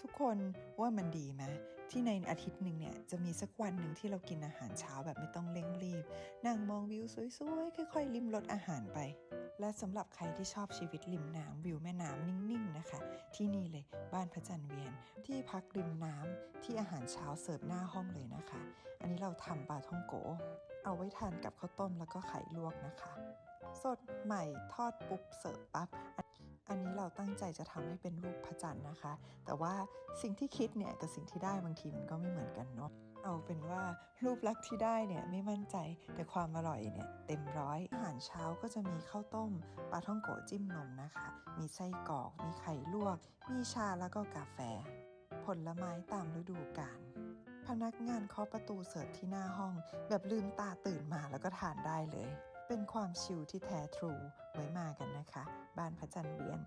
ทุกคนว่ามันดีไหมที่ในอาทิตย์หนึ่งเนี่ยจะมีสักวันหนึ่งที่เรากินอาหารเช้าแบบไม่ต้องเร่งรีบ นั่งมองวิวสวยๆ ค่อยๆ ลิมรสอาหารไป และสำหรับใครที่ชอบชีวิตริมน้ำวิวแม่น้ำนิ่งๆนะคะ ที่นี่เลยบ้านพระจันทร์เวียน ที่พักริมน้ำที่อาหารเช้าเสิร์ฟหน้าห้องเลยนะคะ อันนี้เราทำปลาท่องโก เอาไว้ทานกับข้าวต้มแล้วก็ไข่ลวกนะคะ สดใหม่ทอดปุ๊บเสิร์ฟปั๊บ ตั้งใจจะทำให้เป็นรูปพระจันทร์นะคะ แต่ว่าสิ่งที่คิดเนี่ยกับสิ่งที่ได้บางทีมันก็ไม่เหมือนกันเนาะเอาเป็นว่ารูปลักษณ์ที่ได้เนี่ยไม่มั่นใจแต่ความอร่อยเนี่ยเต็มร้อยอาหารเช้าก็จะมีข้าวต้มปลาท่องโกะจิ้มนมนะคะ มีไส้กรอก มีไข่ลวก มีชาแล้วก็กาแฟ ผลไม้ตามฤดูกาลพนักงานเคาะประตูเสิร์ฟที่หน้าห้อง แบบลืมตาตื่นมาแล้วก็ทานได้เลย เป็นความชิลที่แท้ทรูไว้มากันนะคะ บ้านพระจันทร์เวียน